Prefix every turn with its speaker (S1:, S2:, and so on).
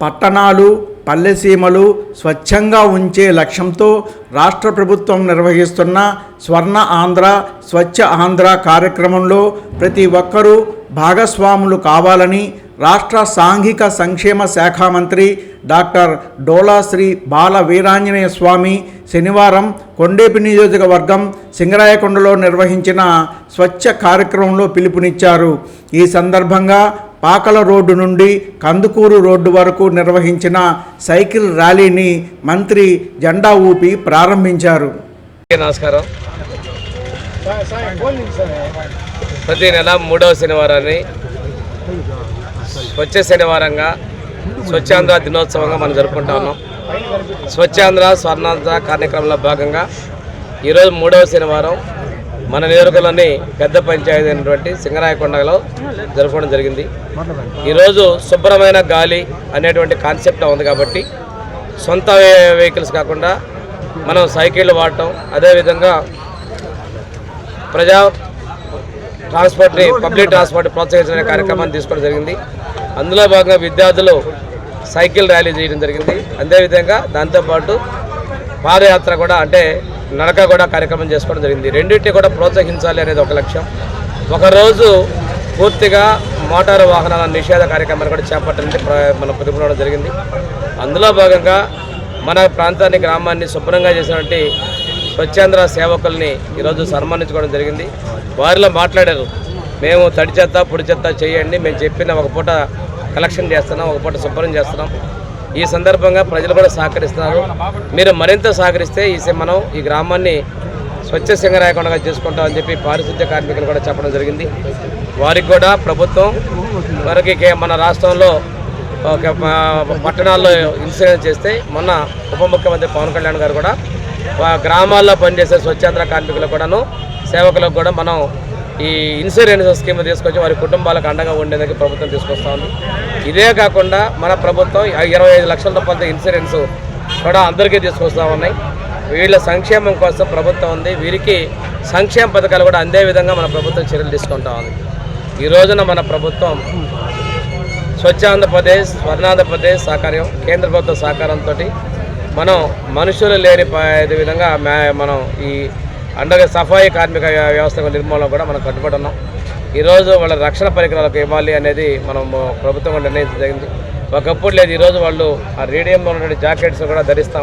S1: పట్టణాలు పల్లెసీమలు స్వచ్ఛంగా ఉంచే లక్ష్యంతో రాష్ట్ర ప్రభుత్వం నిర్వహిస్తున్న స్వర్ణ ఆంధ్ర స్వచ్ఛ ఆంధ్ర కార్యక్రమంలో ప్రతి ఒక్కరూ భాగస్వాములు కావాలని రాష్ట్ర సాంఘిక సంక్షేమ శాఖ మంత్రి డాక్టర్ డోలా శ్రీ బాల వీరాంజనేయ స్వామి శనివారం కొండేపి నియోజకవర్గం సింగరాయకొండలో నిర్వహించిన స్వచ్ఛ కార్యక్రమంలో పిలుపునిచ్చారు. ఈ సందర్భంగా పాకల రోడ్డు నుండి కందుకూరు రోడ్డు వరకు నిర్వహించిన సైకిల్ ర్యాలీని మంత్రి జెండా ఊపి ప్రారంభించారు.
S2: నమస్కారం. ప్రతి నెల మూడవ శనివారాన్ని స్వచ్ఛ శనివారంగా స్వచ్ఛాంధ్ర దినోత్సవంగా మనం జరుపుకుంటా ఉన్నాం. స్వచ్ఛాంధ్ర స్వర్ణాంధ్ర కార్యక్రమంలో భాగంగా ఈరోజు మూడవ శనివారం. మన నియోజకవర్గంలోని పెద్ద పంచాయతీ అయినటువంటి సింగరాయకొండలో జరుపుకోవడం జరిగింది. ఈరోజు శుభ్రమైన గాలి అనేటువంటి కాన్సెప్ట్ ఉంది కాబట్టి సొంత వెహికల్స్ కాకుండా మనం సైకిళ్ళు వాడటం అదేవిధంగా ప్రజా ట్రాన్స్పోర్ట్ని పబ్లిక్ ట్రాన్స్పోర్ట్ ప్రోత్సహించే కార్యక్రమాన్ని తీసుకోవడం జరిగింది. అందులో భాగంగా విద్యార్థులు సైకిల్ ర్యాలీ చేయడం జరిగింది. అదేవిధంగా దాంతోపాటు పాదయాత్ర కూడా అంటే నడక కూడా కార్యక్రమం చేసుకోవడం జరిగింది. రెండింటిని కూడా ప్రోత్సహించాలి అనేది ఒక లక్ష్యం. ఒకరోజు పూర్తిగా మోటారు వాహనాల నిషేధ కార్యక్రమాన్ని కూడా చేపట్టడానికి ప్ర- మనం పిలుపునడం జరిగింది. అందులో భాగంగా మన ప్రాంతాన్ని గ్రామాన్ని శుభ్రంగా చేసినటువంటి స్వచ్ఛాంధ్ర సేవకుల్ని ఈరోజు సన్మానించుకోవడం జరిగింది. వారిలో మాట్లాడారు. మేము తడి చెత్త పొడి చెత్త చేయండి. మేము చెప్పిన ఒక పూట కలెక్షన్ చేస్తున్నాం ఒక పూట శుభ్రం చేస్తున్నాం. ఈ సందర్భంగా ప్రజలు కూడా సహకరిస్తున్నారు. మీరు మరింత సహకరిస్తే ఈ మనం ఈ గ్రామాన్ని స్వచ్ఛ సింగరాయకుండా చేసుకుంటామని చెప్పి పారిశుద్ధ్య కార్మికులు కూడా చెప్పడం జరిగింది. వారికి కూడా ప్రభుత్వం వారికి మన రాష్ట్రంలో ఒక పట్టణాల్లో ఇన్సూరెన్స్ చేస్తే మొన్న ఉప ముఖ్యమంత్రి పవన్ కళ్యాణ్ గారు కూడా గ్రామాల్లో పనిచేసే స్వచ్ఛంద కార్మికులకు కూడాను సేవకులకు కూడా మనం ఈ ఇన్సూరెన్స్ స్కీమ్ తీసుకొచ్చి వారి కుటుంబాలకు అండగా ఉండేందుకు ప్రభుత్వం తీసుకొస్తా ఉంది. ఇదే కాకుండా మన ప్రభుత్వం ఇరవై ఐదు లక్షల రూపాయలతో ఇన్సూరెన్స్ కూడా అందరికీ తీసుకొస్తా ఉన్నాయి. వీళ్ళ సంక్షేమం కోసం ప్రభుత్వం ఉంది. వీరికి సంక్షేమ పథకాలు కూడా అందే విధంగా మన ప్రభుత్వం చర్యలు తీసుకుంటా ఉంది. ఈ రోజున మన ప్రభుత్వం స్వచ్ఛ ఆంధ్రప్రదేశ్ స్వర్ణాంధ్రప్రదేశ్ సహకార్యం కేంద్ర ప్రభుత్వ సహకారంతో మనం మనుషులు లేని విధంగా మ్యా- మనం ఈ అండగా సఫాయి కార్మిక వ్యవస్థ నిర్మూలన కూడా మనం కట్టుబడి ఉన్నాం ఈరోజు వాళ్ళ రక్షణ పరికరాలకు ఇవ్వాలి అనేది మనం ప్రభుత్వం నిర్ణయించడం జరిగింది. ఒకప్పుడు లేదు ఈరోజు వాళ్ళు ఆ రేడియంలో ఉన్నటువంటి జాకెట్స్ కూడా ధరిస్తాం.